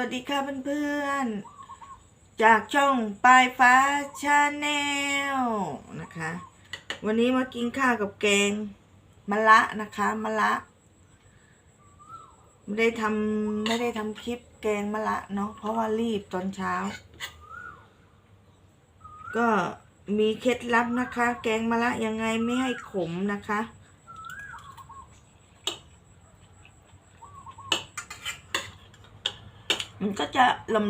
วัสดีค่ะเพื่อนๆ จากช่องปลายฟ้าชาแนลนะคะ วันนี้มากินข้าวกับแกงมะละนะคะมะละ ไม่ได้ทำไม่ได้ทำคลิปแกงมะละเนาะเพราะว่ารีบตอนเช้า ก็มีเคล็ดลับนะคะ แกงมะละยังไงไม่ให้ขมนะคะ มันก็จะ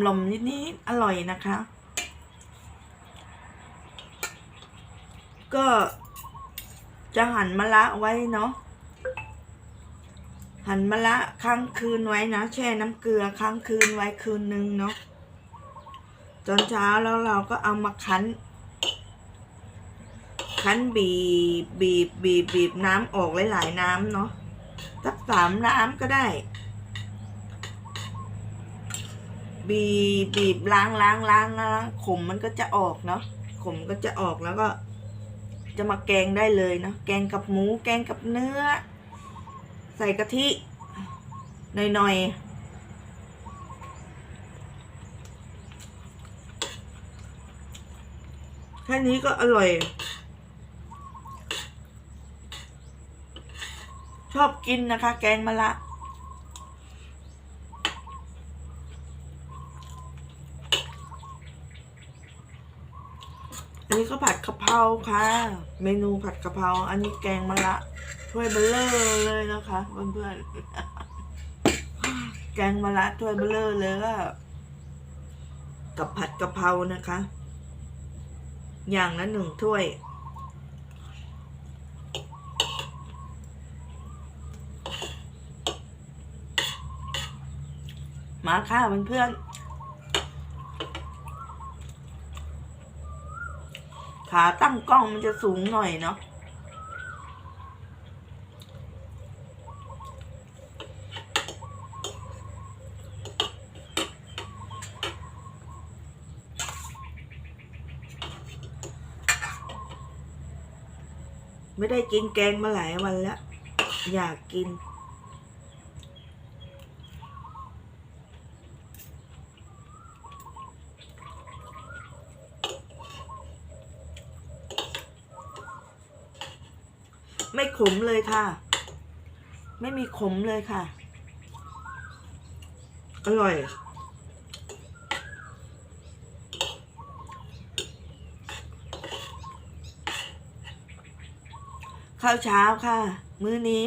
ลมๆนิดๆอร่อยนะคะ ก็จะหั่นมะละไว้เนาะหั่นมะละค้างคืนไว้นะ แช่น้ำเกลือค้างคืนไว้คืนนึงเนาะตอนเช้าแล้วเราก็เอามาคั้น คั้นบีบบีบบีบบีบน้ำออกหลายๆน้ำเนาะสักสามน้ำก็ได้ บีบบีบล้างล้างล้างล้างขมมันก็จะออกเนาะขมก็จะออกแล้วก็ จะมาแกงได้เลยเนาะแกงกับหมู แกงกับเนื้อ ใส่กะทิหน่อยๆแค่นี้ก็อร่อย ชอบกินนะคะ แกงมะละ นนี้ก็ผัดกะเพราค่ะ เมนูผัดกะเพรา อันนี้แกงมะละถ้วยเบลเลอร์เลยนะคะเพื่อนๆ แกงมะละถ้วยเบลเลอร์เลยก็กับผัดกะเพรานะคะ อย่างละหนึ่งถ้วย มาค่ะเพื่อนๆ ขาตั้งกล้องมันจะสูงหน่อยเนาะไม่ได้กินแกงมาหลายวันแล้ว อยากกิน ไม่ขมเลยค่ะ ไม่มีขมเลยค่ะ อร่อยข้าวเช้าค่ะ มื้อนี้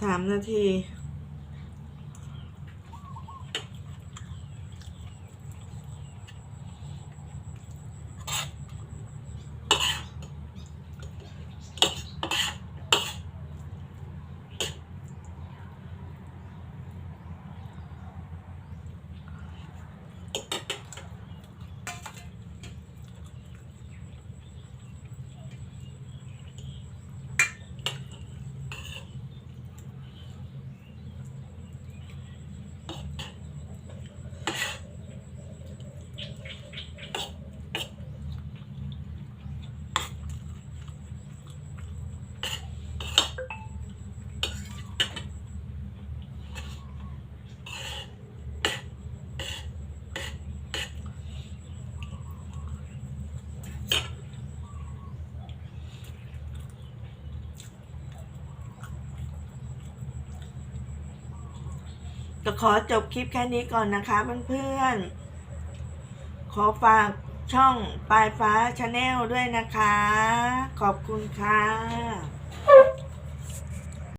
สามนาที ก็ขอจบคลิปแค่นี้ก่อนนะคะเพื่อนๆ ขอฝากช่องปลายฟ้าชาแนลด้วยนะคะ ขอบคุณค่ะ